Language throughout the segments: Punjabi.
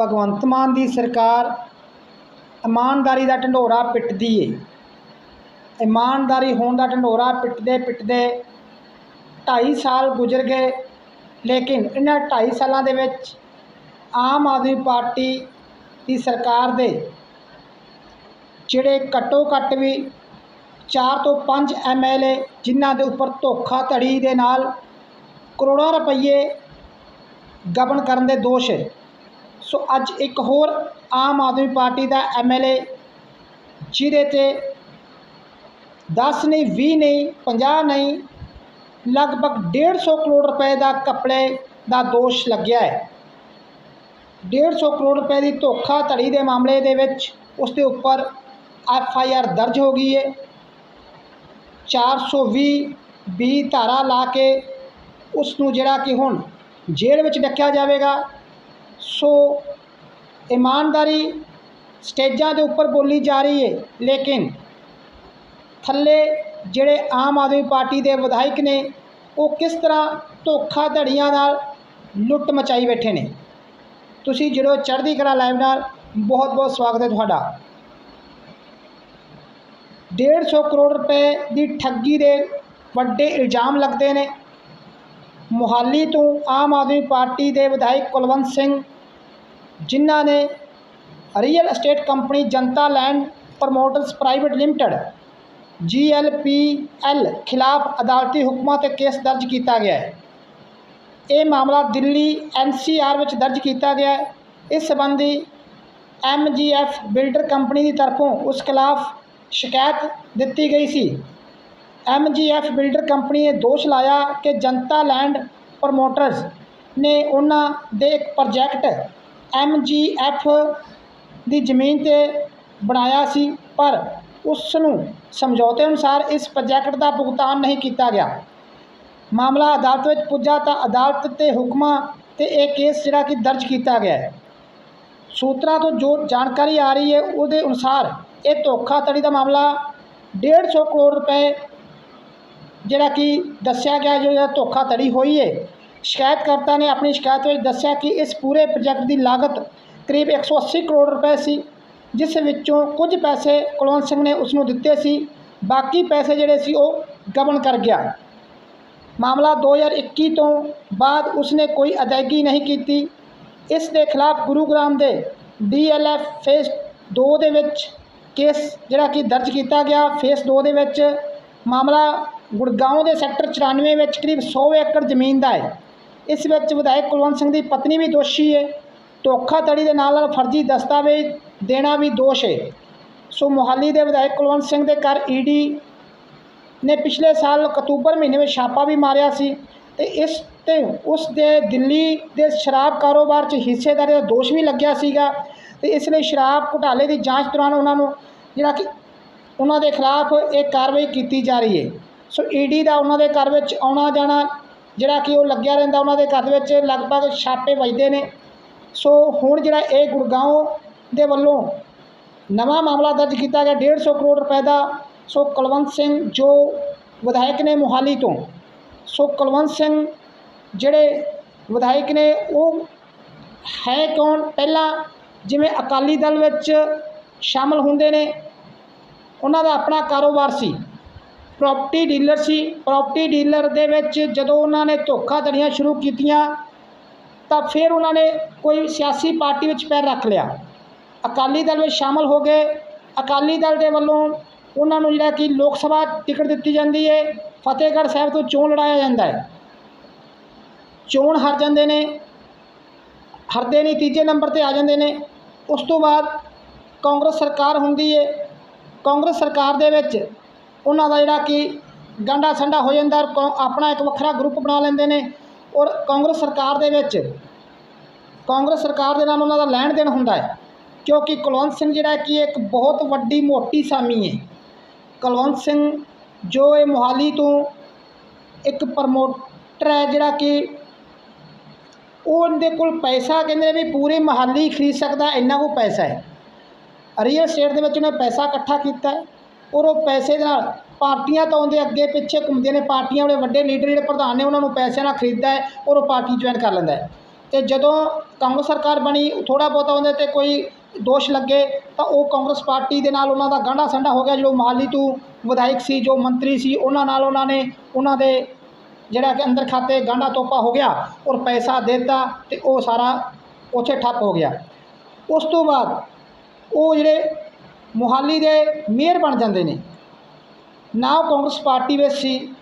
ਭਗਵੰਤ ਮਾਨ ਦੀ ਸਰਕਾਰ ਇਮਾਨਦਾਰੀ ਦਾ ਢੰਡੋਰਾ ਪਿੱਟਦੀ ਏ। ਇਮਾਨਦਾਰੀ ਹੋਣ ਦਾ ਢੰਡੋਰਾ ਪਿੱਟਦੇ ਪਿੱਟਦੇ 2.5 ਸਾਲ ਗੁਜ਼ਰ ਗਏ, ਲੇਕਿਨ ਇਹਨਾਂ 2.5 ਸਾਲਾਂ ਦੇ ਵਿੱਚ ਆਮ ਆਦਮੀ ਪਾਰਟੀ ਦੀ ਸਰਕਾਰ ਦੇ ਜਿਹੜੇ ਘੱਟੋ ਘੱਟ ਵੀ 4 ਤੋਂ 5 ਐਮਐਲਏ ਜਿਨ੍ਹਾਂ ਦੇ ਉੱਪਰ ਧੋਖਾਧੜੀ ਦੇ ਨਾਲ ਕਰੋੜਾਂ ਰੁਪਏ ਗਬਨ ਕਰਨ ਦੇ ਦੋਸ਼ ਹੈ ਸੋ ਅੱਜ ਇੱਕ ਹੋਰ ਆਮ ਆਦਮੀ ਪਾਰਟੀ ਦਾ ਐਮਐਲਏ ਜਿਹਦੇ ਤੇ 10 ਨਹੀਂ 20 ਨਹੀਂ 50 ਨਹੀਂ, ਲਗਭਗ 150 ਕਰੋੜ ਰੁਪਏ ਦਾ ਕੱਪੜੇ ਦਾ ਦੋਸ਼ ਲੱਗਿਆ ਹੈ। 150 ਕਰੋੜ ਰੁਪਏ ਦੀ ਧੋਖਾਧੜੀ ਦੇ ਮਾਮਲੇ ਦੇ ਵਿੱਚ ਉਸ ਦੇ ਉੱਪਰ ਐਫ ਆਈ ਆਰ ਦਰਜ ਹੋ ਗਈ ਹੈ। 420 ਬੀ ਧਾਰਾ ਲਾ ਕੇ ਉਸ ਨੂੰ ਜਿਹੜਾ ਕਿ ਹੁਣ ਜੇਲ੍ਹ ਵਿੱਚ ਡੱਕਿਆ ਜਾਵੇਗਾ ਸੋ ਇਮਾਨਦਾਰੀ ਸਟੇਜਾਂ ਦੇ ਉੱਪਰ ਬੋਲੀ ਜਾ ਰਹੀ ਹੈ, ਲੇਕਿਨ ਥੱਲੇ ਜਿਹੜੇ ਆਮ ਆਦਮੀ ਪਾਰਟੀ ਦੇ ਵਿਧਾਇਕ ਨੇ, ਉਹ ਕਿਸ ਤਰ੍ਹਾਂ ਧੋਖਾਧੜੀਆਂ ਨਾਲ ਲੁੱਟ ਮਚਾਈ ਬੈਠੇ ਨੇ? ਤੁਸੀਂ ਜਿਹੜੋ ਚੜ੍ਹਦੀ ਕਲਾ ਲਾਈਵ ਨਾਲ ਬਹੁਤ ਬਹੁਤ ਸਵਾਗਤ ਹੈ ਤੁਹਾਡਾ। 150 ਕਰੋੜ ਰੁਪਏ ਦੀ ਠੱਗੀ ਦੇ ਵੱਡੇ ਇਲਜ਼ਾਮ ਲੱਗਦੇ ਨੇ। ਮੁਹਾਲੀ ਤੋਂ ਆਮ ਆਦਮੀ ਪਾਰਟੀ ਦੇ ਵਿਧਾਇਕ ਕੁਲਵੰਤ ਸਿੰਘ ਜਿਨ੍ਹਾਂ ਨੇ real estate company Janta land promoters private limited GLPL ਖਿਲਾਫ ਅਦਾਲਤੀ ਹੁਕਮਾਂ ਤੇ ਕੇਸ ਦਰਜ ਕੀਤਾ ਗਿਆ ਹੈ। ਇਹ ਮਾਮਲਾ ਦਿੱਲੀ ਐੱਨ ਸੀ ਆਰ ਵਿੱਚ ਦਰਜ ਕੀਤਾ ਗਿਆ ਹੈ। ਇਸ ਸੰਬੰਧੀ ਐਮਜੀਐਫ ਬਿਲਡਰ ਕੰਪਨੀ ਦੀ ਤਰਫੋਂ ਉਸ ਖਿਲਾਫ ਸ਼ਿਕਾਇਤ ਦਿੱਤੀ ਗਈ ਸੀ। ਐਮਜੀਐਫ ਬਿਲਡਰ ਕੰਪਨੀ ਨੇ ਦੋਸ਼ ਲਾਇਆ ਕਿ ਜਨਤਾ ਲੈਂਡ ਪ੍ਰਮੋਟਰਸ ਨੇ ਉਹਨਾਂ ਦੇ ਇੱਕ ਪ੍ਰੋਜੈਕਟ ਐਮਜੀਐਫ ਦੀ ਜ਼ਮੀਨ ਤੇ ਬਣਾਇਆ ਸੀ, ਪਰ ਉਸ ਨੂੰ ਸਮਝੌਤੇ ਅਨੁਸਾਰ ਇਸ ਪ੍ਰੋਜੈਕਟ ਦਾ ਭੁਗਤਾਨ ਨਹੀਂ ਕੀਤਾ ਗਿਆ। ਮਾਮਲਾ ਅਦਾਲਤ ਵਿੱਚ ਪੁੱਜਾ ਤਾਂ ਅਦਾਲਤ ਦੇ ਹੁਕਮਾਂ ਤੇ ਇਹ ਕੇਸ ਜਿਹੜਾ ਕਿ ਦਰਜ ਕੀਤਾ ਗਿਆ ਹੈ। ਸੂਤਰਾਂ ਤੋਂ ਜੋ ਜਾਣਕਾਰੀ ਆ ਰਹੀ ਹੈ, ਉਹਦੇ ਅਨੁਸਾਰ ਇਹ ਧੋਖਾਧੜੀ ਦਾ ਮਾਮਲਾ 150 ਕਰੋੜ ਰੁਪਏ ਜਿਹੜਾ ਕਿ ਦੱਸਿਆ ਗਿਆ ਜੋ ਧੋਖਾਧੜੀ ਹੋਈ ਹੈ। ਸ਼ਿਕਾਇਤਕਰਤਾ ਨੇ ਆਪਣੀ ਸ਼ਿਕਾਇਤ ਵਿੱਚ ਦੱਸਿਆ ਕਿ ਇਸ ਪੂਰੇ ਪ੍ਰੋਜੈਕਟ ਦੀ ਲਾਗਤ ਕਰੀਬ 180 ਕਰੋੜ ਰੁਪਏ ਸੀ, ਜਿਸ ਵਿੱਚੋਂ ਕੁਝ ਪੈਸੇ ਕੁਲਵੰਤ ਸਿੰਘ ਨੇ ਉਸ ਨੂੰ ਦਿੱਤੇ ਸੀ, ਬਾਕੀ ਪੈਸੇ ਜਿਹੜੇ ਸੀ ਉਹ ਗਬਨ ਕਰ ਗਿਆ। ਮਾਮਲਾ 2021 ਤੋਂ ਬਾਅਦ ਉਸਨੇ ਕੋਈ ਅਦਾਇਗੀ ਨਹੀਂ ਕੀਤੀ। ਇਸ ਦੇ ਖਿਲਾਫ ਗੁਰੂਗ੍ਰਾਮ ਦੇ ਡੀਐਲਐਫ ਫੇਸ 2 ਦੇ ਵਿੱਚ ਕੇਸ ਜਿਹੜਾ ਕਿ ਦਰਜ ਕੀਤਾ ਗਿਆ, ਫੇਸ 2 ਦੇ ਵਿੱਚ ਮਾਮਲਾ ਗੁੜਗਾਉਂ ਦੇ ਸੈਕਟਰ 94 ਵਿੱਚ ਕਰੀਬ 100 ਏਕੜ ਜ਼ਮੀਨ ਦਾ ਹੈ। ਇਸ ਵਿੱਚ ਵਿਧਾਇਕ ਕੁਲਵੰਤ ਸਿੰਘ ਦੀ ਪਤਨੀ ਵੀ ਦੋਸ਼ੀ ਹੈ ਧੋਖਾਧੜੀ ਦੇ ਨਾਲ ਨਾਲ ਫਰਜ਼ੀ ਦਸਤਾਵੇਜ਼ ਦੇਣਾ ਵੀ ਦੋਸ਼ ਹੈ ਸੋ ਮੁਹਾਲੀ ਦੇ ਵਿਧਾਇਕ ਕੁਲਵੰਤ ਸਿੰਘ ਦੇ ਘਰ ਈਡੀ ਨੇ ਪਿਛਲੇ ਸਾਲ ਅਕਤੂਬਰ ਮਹੀਨੇ ਵਿੱਚ ਛਾਪਾ ਵੀ ਮਾਰਿਆ ਸੀ ਤੇ ਇਸ ਤੇ ਉਸ ਦੇ ਦਿੱਲੀ ਦੇ ਸ਼ਰਾਬ ਕਾਰੋਬਾਰ 'ਚ ਹਿੱਸੇਦਾਰੀ ਦਾ ਦੋਸ਼ ਵੀ ਲੱਗਿਆ ਸੀਗਾ ਤੇ ਇਸ ਲਈ ਸ਼ਰਾਬ ਘੁਟਾਲੇ ਦੀ ਜਾਂਚ ਦੌਰਾਨ ਉਹਨਾਂ ਨੂੰ ਜਿਹੜਾ ਕਿ ਉਹਨਾਂ ਦੇ ਖਿਲਾਫ ਇਹ ਕਾਰਵਾਈ ਕੀਤੀ ਜਾ ਰਹੀ ਹੈ ਸੋ ਈਡੀ ਦਾ ਉਹਨਾਂ ਦੇ ਘਰ ਵਿੱਚ ਆਉਣਾ ਜਾਣਾ ਜਿਹੜਾ ਕਿ ਉਹ ਲੱਗਿਆ ਰਹਿੰਦਾ ਉਹਨਾਂ ਦੇ ਘਰ ਦੇ ਵਿੱਚ, ਲਗਭਗ ਛਾਪੇ ਵੱਜਦੇ ਨੇ। ਸੋ ਹੁਣ ਜਿਹੜਾ ਇਹ ਗੁੜਗਾਉਂ ਦੇ ਵੱਲੋਂ ਨਵਾਂ ਮਾਮਲਾ ਦਰਜ ਕੀਤਾ ਗਿਆ 150 ਕਰੋੜ ਰੁਪਏ ਦਾ। ਸੋ ਕੁਲਵੰਤ ਸਿੰਘ, ਜੋ ਵਿਧਾਇਕ ਨੇ ਮੁਹਾਲੀ ਤੋਂ, ਸੋ ਕੁਲਵੰਤ ਸਿੰਘ ਜਿਹੜੇ ਵਿਧਾਇਕ ਨੇ, ਉਹ ਹੈ ਕੌਣ? ਪਹਿਲਾਂ ਜਿਵੇਂ ਅਕਾਲੀ ਦਲ ਵਿੱਚ ਸ਼ਾਮਲ ਹੁੰਦੇ ਨੇ, ਉਹਨਾਂ ਦਾ ਆਪਣਾ ਕਾਰੋਬਾਰ ਸੀ। ਪ੍ਰਾਪਰਟੀ ਡੀਲਰ ਸੀ। ਪ੍ਰਾਪਰਟੀ ਡੀਲਰ ਦੇ ਵਿੱਚ ਜਦੋਂ ਉਹਨਾਂ ਨੇ ਧੋਖਾਧੜੀਆਂ ਸ਼ੁਰੂ ਕੀਤੀਆਂ, ਤਾਂ ਫਿਰ ਉਹਨਾਂ ਨੇ ਕੋਈ ਸਿਆਸੀ ਪਾਰਟੀ ਵਿੱਚ ਪੈਰ ਰੱਖ ਲਿਆ। ਅਕਾਲੀ ਦਲ ਵਿੱਚ ਸ਼ਾਮਲ ਹੋ ਗਏ। ਅਕਾਲੀ ਦਲ ਦੇ ਵੱਲੋਂ ਉਹਨਾਂ ਨੂੰ ਜਿਹੜਾ ਕਿ ਲੋਕ ਸਭਾ ਟਿਕਟ ਦਿੱਤੀ ਜਾਂਦੀ ਹੈ ਫਤਿਹਗੜ੍ਹ ਸਾਹਿਬ ਤੋਂ ਚੋਣ ਲੜਾਇਆ ਜਾਂਦਾ ਹੈ ਚੋਣ ਹਾਰ ਜਾਂਦੇ ਨੇ। ਹਰਦੇ ਨਹੀਂ, ਤੀਜੇ ਨੰਬਰ ਤੇ ਆ ਜਾਂਦੇ ਨੇ। ਉਸ ਤੋਂ ਬਾਅਦ ਕਾਂਗਰਸ ਸਰਕਾਰ ਹੁੰਦੀ ਹੈ ਕਾਂਗਰਸ ਸਰਕਾਰ ਦੇ ਵਿੱਚ ਉਹਨਾਂ ਦਾ ਜਿਹੜਾ ਕਿ ਗਾਂਡਾ ਸੰਡਾ ਹੋ ਜਾਂਦਾ ਔਰ ਕੌ- ਆਪਣਾ ਇੱਕ ਵੱਖਰਾ ਗਰੁੱਪ ਬਣਾ ਲੈਂਦੇ ਨੇ ਔਰ ਕਾਂਗਰਸ ਸਰਕਾਰ ਦੇ ਵਿੱਚ, ਕਾਂਗਰਸ ਸਰਕਾਰ ਦੇ ਨਾਲ ਉਹਨਾਂ ਦਾ ਲੈਣ ਦੇਣ ਹੁੰਦਾ ਹੈ, ਕਿਉਂਕਿ ਕੁਲਵੰਤ ਸਿੰਘ ਜਿਹੜਾ ਕਿ ਇੱਕ ਬਹੁਤ ਵੱਡੀ ਮੋਟੀ ਸਾਮੀ ਹੈ। ਕੁਲਵੰਤ ਸਿੰਘ ਜੋ ਇਹ ਮੋਹਾਲੀ ਤੋਂ ਇੱਕ ਪ੍ਰਮੋਟਰ ਹੈ ਜਿਹੜਾ ਕਿ ਉਹਦੇ ਕੋਲ ਪੈਸਾ ਕਹਿੰਦੇ ਨੇ ਵੀ ਪੂਰੇ ਮਹਾਲੀ ਖਰੀਦ ਸਕਦਾ, ਇੰਨਾ ਕੋ ਪੈਸਾ ਹੈ। ਰੀਅਲ ਸਟੇਟ ਦੇ ਵਿੱਚ ਉਹਨੇ ਪੈਸਾ ਇਕੱਠਾ ਕੀਤਾ ਹੈ। ਔਰ ਉਹ ਪੈਸੇ ਦੇ ਨਾਲ ਪਾਰਟੀਆਂ ਤਾਂ ਉਹਦੇ ਅੱਗੇ ਪਿੱਛੇ ਘੁੰਮਦੇ ਨੇ, ਪਾਰਟੀਆਂ ਵਾਲੇ ਵੱਡੇ ਲੀਡਰ ਜਿਹੜੇ ਪ੍ਰਧਾਨ ਨੇ, ਉਹਨਾਂ ਨੂੰ ਪੈਸਿਆਂ ਨਾਲ ਖਰੀਦਦਾ ਹੈ ਔਰ ਉਹ ਪਾਰਟੀ ਜੁਆਇਨ ਕਰ ਲੈਂਦਾ ਹੈ। ਤੇ ਜਦੋਂ ਕਾਂਗਰਸ ਸਰਕਾਰ ਬਣੀ, ਥੋੜ੍ਹਾ ਬਹੁਤਾ ਉਹਦੇ 'ਤੇ ਕੋਈ ਦੋਸ਼ ਲੱਗੇ, ਤਾਂ ਉਹ ਕਾਂਗਰਸ ਪਾਰਟੀ ਦੇ ਨਾਲ ਉਹਨਾਂ ਦਾ ਗਾਂਢਾ ਸੰਡਾ ਹੋ ਗਿਆ, ਜੋ ਮਹਾਲੀ ਤੋਂ ਵਿਧਾਇਕ ਸੀ, ਜੋ ਮੰਤਰੀ ਸੀ, ਉਹਨਾਂ ਨਾਲ ਉਹਨਾਂ ਨੇ ਉਹਨਾਂ ਦੇ ਜਿਹੜਾ ਕਿ ਅੰਦਰ ਖਾਤੇ ਗਾਂਢਾ ਤੋਪਾ ਹੋ ਗਿਆ ਔਰ ਪੈਸਾ ਦੇ ਦਿੱਤਾ ਤੇ ਉਹ ਸਾਰਾ ਉੱਥੇ ਠੱਪ ਹੋ ਗਿਆ। ਉਸ ਤੋਂ ਬਾਅਦ ਉਹ ਜਿਹੜੇ ਮੋਹਾਲੀ ਦੇ ਮੇਅਰ ਬਣ ਜਾਂਦੇ ਨੇ। ਨਾ ਉਹ ਕਾਂਗਰਸ ਪਾਰਟੀ ਵਿੱਚ ਸੀ,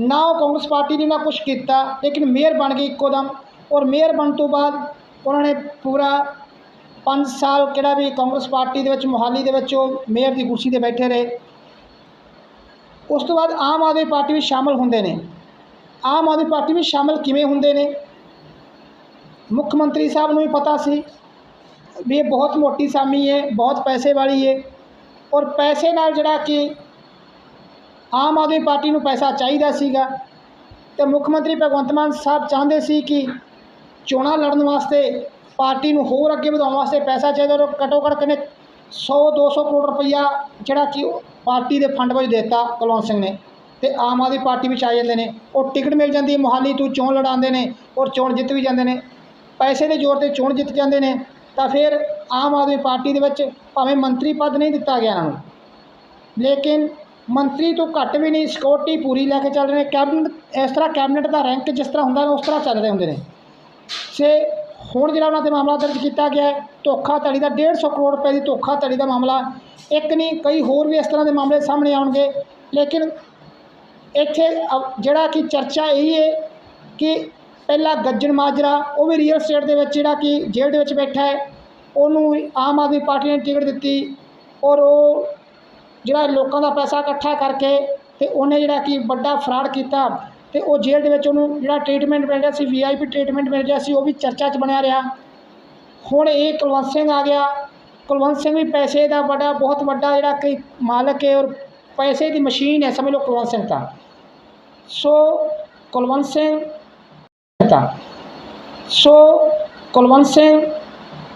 ਨਾ ਉਹ ਕਾਂਗਰਸ ਪਾਰਟੀ ਨੇ ਨਾ ਕੁਝ ਕੀਤਾ, ਲੇਕਿਨ ਮੇਅਰ ਬਣ ਗਏ ਇੱਕੋ ਦਮ। ਔਰ ਮੇਅਰ ਬਣਨ ਤੋਂ ਬਾਅਦ ਉਹਨਾਂ ਨੇ ਪੂਰਾ 5 ਸਾਲ ਕਿਹੜਾ ਵੀ ਕਾਂਗਰਸ ਪਾਰਟੀ ਦੇ ਵਿੱਚ, ਮੋਹਾਲੀ ਦੇ ਵਿੱਚ ਉਹ ਮੇਅਰ ਦੀ ਕੁਰਸੀ ਤੇ ਬੈਠੇ ਰਹੇ। ਉਸ ਤੋਂ ਬਾਅਦ ਆਮ ਆਦਮੀ ਪਾਰਟੀ ਵਿੱਚ ਸ਼ਾਮਲ ਹੁੰਦੇ ਨੇ। ਆਮ ਆਦਮੀ ਪਾਰਟੀ ਵਿੱਚ ਸ਼ਾਮਲ ਕਿਵੇਂ ਹੁੰਦੇ ਨੇ? ਮੁੱਖ ਮੰਤਰੀ ਸਾਹਿਬ ਨੂੰ ਵੀ ਪਤਾ ਸੀ। ਵੀ ਇਹ ਬਹੁਤ ਮੋਟੀ ਸਾਮੀ ਹੈ ਬਹੁਤ ਪੈਸੇ ਵਾਲੀ ਹੈ ਔਰ ਪੈਸੇ ਨਾਲ ਜਿਹੜਾ ਕਿ ਆਮ ਆਦਮੀ ਪਾਰਟੀ ਨੂੰ ਪੈਸਾ ਚਾਹੀਦਾ ਸੀਗਾ ਤੇ ਮੁੱਖ ਮੰਤਰੀ ਭਗਵੰਤ ਮਾਨ ਸਾਹਿਬ ਚਾਹੁੰਦੇ ਸੀ ਕਿ ਚੋਣਾਂ ਲੜਨ ਵਾਸਤੇ ਪਾਰਟੀ ਨੂੰ ਹੋਰ ਅੱਗੇ ਵਧਾਉਣ ਵਾਸਤੇ ਪੈਸਾ ਚਾਹੀਦਾ ਔਰ ਘੱਟੋ ਘੱਟ ਕਹਿੰਦੇ 100 200 ਕਰੋੜ ਰੁਪਈਆ ਜਿਹੜਾ ਕਿ ਪਾਰਟੀ ਦੇ ਫੰਡ ਵਿੱਚ ਦਿੱਤਾ ਕੁਲਵੰਤ ਸਿੰਘ ਨੇ ਤੇ ਆਮ ਆਦਮੀ ਪਾਰਟੀ ਵਿੱਚ ਆ ਜਾਂਦੇ ਨੇ, ਉਹ ਟਿਕਟ ਮਿਲ ਜਾਂਦੀ ਹੈ ਮੋਹਾਲੀ ਤੋਂ ਚੋਣ ਲੜਾਉਂਦੇ ਨੇ ਔਰ ਚੋਣ ਜਿੱਤ ਵੀ ਜਾਂਦੇ ਨੇ, ਪੈਸੇ ਦੇ ਜ਼ੋਰ ਤੇ ਚੋਣ ਜਿੱਤ ਜਾਂਦੇ ਨੇ ਤਾਂ ਫਿਰ ਆਮ ਆਦਮੀ ਪਾਰਟੀ ਦੇ ਵਿੱਚ ਭਾਵੇਂ ਮੰਤਰੀ ਪਦ ਨਹੀਂ ਦਿੱਤਾ ਗਿਆ ਇਹਨਾਂ ਨੂੰ। ਲੇਕਿਨ ਮੰਤਰੀ ਤੋਂ ਘੱਟ ਵੀ ਨਹੀਂ ਸਿਕਿਉਰਿਟੀ ਪੂਰੀ ਲੈ ਕੇ ਚੱਲ ਰਹੇ ਨੇ। ਕੈਬਨਿਟ, ਇਸ ਤਰ੍ਹਾਂ ਕੈਬਨਿਟ ਦਾ ਰੈਂਕ ਜਿਸ ਤਰ੍ਹਾਂ ਹੁੰਦਾ ਉਸ ਤਰ੍ਹਾਂ ਚੱਲ ਰਹੇ ਹੁੰਦੇ ਨੇ। ਸੇ ਹੁਣ ਜਿਹੜਾ ਉਹਨਾਂ ਤੇ ਮਾਮਲਾ ਦਰਜ ਕੀਤਾ ਗਿਆ ਹੈ, ਧੋਖਾਧੜੀ ਦਾ 150 ਕਰੋੜ ਰੁਪਏ ਦੀ ਧੋਖਾਧੜੀ ਦਾ ਮਾਮਲਾ। ਇੱਕ ਨਹੀਂ, ਕਈ ਹੋਰ ਵੀ ਇਸ ਤਰ੍ਹਾਂ ਦੇ ਮਾਮਲੇ ਸਾਹਮਣੇ ਆਉਣਗੇ। ਲੇਕਿਨ ਇੱਥੇ ਅ- ਜਿਹੜਾ ਕਿ ਚਰਚਾ ਇਹ ਹੈ ਕਿ ਪਹਿਲਾ ਗੱਜਣ ਮਾਜਰਾ, ਉਹ ਵੀ ਰੀਅਲ ਸਟੇਟ ਦੇ ਵਿੱਚ ਜਿਹੜਾ ਕਿ ਜੇਲ੍ਹ ਦੇ ਵਿੱਚ ਬੈਠਾ ਹੈ, ਉਹਨੂੰ ਆਮ ਆਦਮੀ ਪਾਰਟੀ ਨੇ ਟਿਕਟ ਦਿੱਤੀ ਔਰ ਉਹ ਜਿਹੜਾ ਲੋਕਾਂ ਦਾ ਪੈਸਾ ਇਕੱਠਾ ਕਰਕੇ ਤੇ ਉਹਨੇ ਜਿਹੜਾ ਕਿ ਵੱਡਾ ਫਰਾਡ ਕੀਤਾ ਤੇ ਉਹ ਜੇਲ੍ਹ ਦੇ ਵਿੱਚ ਉਹਨੂੰ ਜਿਹੜਾ ਟ੍ਰੀਟਮੈਂਟ ਮਿਲ ਰਿਹਾ ਸੀ ਵੀਆਈਪੀ ਟ੍ਰੀਟਮੈਂਟ ਮਿਲ ਰਿਹਾ ਸੀ, ਉਹ ਵੀ ਚਰਚਾ 'ਚ ਬਣਿਆ ਰਿਹਾ। ਹੁਣ ਇਹ ਕੁਲਵੰਤ ਸਿੰਘ ਆ ਗਿਆ। ਕੁਲਵੰਤ ਸਿੰਘ ਵੀ ਪੈਸੇ ਦਾ ਵੱਡਾ, ਬਹੁਤ ਵੱਡਾ ਜਿਹੜਾ ਕਿ ਮਾਲਕ ਹੈ ਔਰ ਪੈਸੇ ਦੀ ਮਸ਼ੀਨ ਹੈ, ਸਮਝ ਲਓ ਕੁਲਵੰਤ ਸਿੰਘ ਤਾਂ। ਸੋ ਕੁਲਵੰਤ ਸਿੰਘ ਤਾਂ ਸੋ ਕੁਲਵੰਤ ਸਿੰਘ,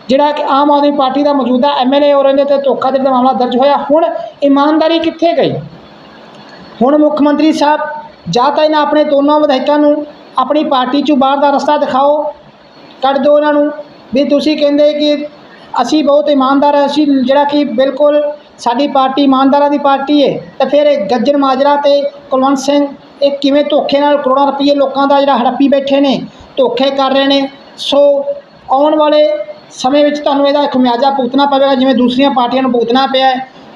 ਜਿਹੜਾ ਕਿ ਆਮ ਆਦਮੀ ਪਾਰਟੀ ਦਾ ਮੌਜੂਦਾ ਐਮਐਲਏ ਔਰ ਇਹਦੇ ਤੇ ਧੋਖਾਧੜੀ ਦਾ ਮਾਮਲਾ ਦਰਜ ਹੋਇਆ। ਹੁਣ ਇਮਾਨਦਾਰੀ ਕਿੱਥੇ ਗਈ? ਹੁਣ ਮੁੱਖ ਮੰਤਰੀ ਸਾਹਿਬ, ਜਾਂ ਤਾਂ ਇਹਨਾਂ ਆਪਣੇ ਦੋਨੋਂ ਵਿਧਾਇਕਾਂ ਨੂੰ ਆਪਣੀ ਪਾਰਟੀ 'ਚੋਂ ਬਾਹਰ ਦਾ ਰਸਤਾ ਦਿਖਾਓ, ਕੱਢ ਦਿਓ ਇਹਨਾਂ ਨੂੰ। ਵੀ ਤੁਸੀਂ ਕਹਿੰਦੇ ਕਿ ਅਸੀਂ ਬਹੁਤ ਇਮਾਨਦਾਰ ਹਾਂ, ਅਸੀਂ ਜਿਹੜਾ ਕਿ ਬਿਲਕੁਲ ਸਾਡੀ ਪਾਰਟੀ ਇਮਾਨਦਾਰਾਂ ਦੀ ਪਾਰਟੀ ਹੈ ਤਾਂ ਫਿਰ ਇਹ ਗੱਜਣ ਮਾਜਰਾ ਤੇ ਕੁਲਵੰਤ ਸਿੰਘ ਇਹ ਕਿਵੇਂ ਧੋਖੇ ਨਾਲ ਕਰੋੜਾਂ ਰੁਪਏ ਲੋਕਾਂ ਦਾ ਜਿਹੜਾ ਹੜੱਪੀ ਬੈਠੇ ਨੇ, ਧੋਖੇ ਕਰ ਰਹੇ ਨੇ। ਸੋ ਆਉਣ ਵਾਲੇ ਸਮੇਂ ਵਿੱਚ ਤੁਹਾਨੂੰ ਇਹਦਾ ਖਮਿਆਜਾ ਭੁਗਤਣਾ ਪਵੇਗਾ, ਜਿਵੇਂ ਦੂਸਰੀਆਂ ਪਾਰਟੀਆਂ ਨੂੰ ਭੁਗਤਣਾ ਪਿਆ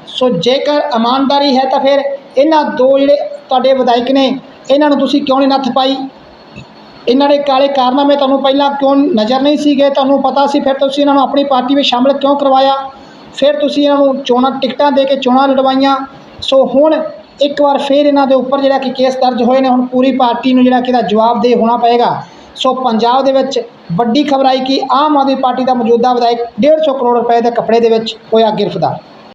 ਸੋ ਜੇਕਰ ਇਮਾਨਦਾਰੀ ਹੈ ਤਾਂ ਫਿਰ ਇਹਨਾਂ ਦੋ ਜਿਹੜੇ ਤੁਹਾਡੇ ਵਿਧਾਇਕ ਨੇ, ਇਹਨਾਂ ਨੂੰ ਤੁਸੀਂ ਕਿਉਂ ਨਹੀਂ ਨੱਥ ਪਾਈ? ਇਹਨਾਂ ਦੇ ਕਾਲੇ ਕਾਰਨਾਮੇ ਤੁਹਾਨੂੰ ਪਹਿਲਾਂ ਕਿਉਂ ਨਜ਼ਰ ਨਹੀਂ ਸੀਗੇ? ਤੁਹਾਨੂੰ ਪਤਾ ਸੀ, ਫਿਰ ਤੁਸੀਂ ਇਹਨਾਂ ਨੂੰ ਆਪਣੀ ਪਾਰਟੀ ਵਿੱਚ ਸ਼ਾਮਲ ਕਿਉਂ ਕਰਵਾਇਆ? ਫਿਰ ਤੁਸੀਂ ਇਹਨਾਂ ਨੂੰ ਚੋਣਾਂ, ਟਿਕਟਾਂ ਦੇ ਕੇ ਚੋਣਾਂ ਲੜਵਾਈਆਂ। ਸੋ ਹੁਣ ਇੱਕ ਵਾਰ ਫਿਰ ਇਹਨਾਂ ਦੇ ਉੱਪਰ ਜਿਹੜਾ ਕਿ ਕੇਸ ਦਰਜ ਹੋਏ ਨੇ, ਹੁਣ ਪੂਰੀ ਪਾਰਟੀ ਨੂੰ ਜਿਹੜਾ ਕਿ ਇਹਦਾ ਜਵਾਬਦੇਹ ਹੋਣਾ ਪਏਗਾ। ਸੋ ਪੰਜਾਬ ਦੇ ਵਿੱਚ ਵੱਡੀ ਖਬਰ ਆਈ ਕਿ ਆਮ ਆਦਮੀ ਪਾਰਟੀ ਦਾ ਮੌਜੂਦਾ ਵਿਧਾਇਕ 150 ਕਰੋੜ ਰੁਪਏ ਦੇ ਕੱਪੜੇ ਦੇ ਵਿੱਚ ਹੋਇਆ ਗ੍ਰਿਫਤਾਰ।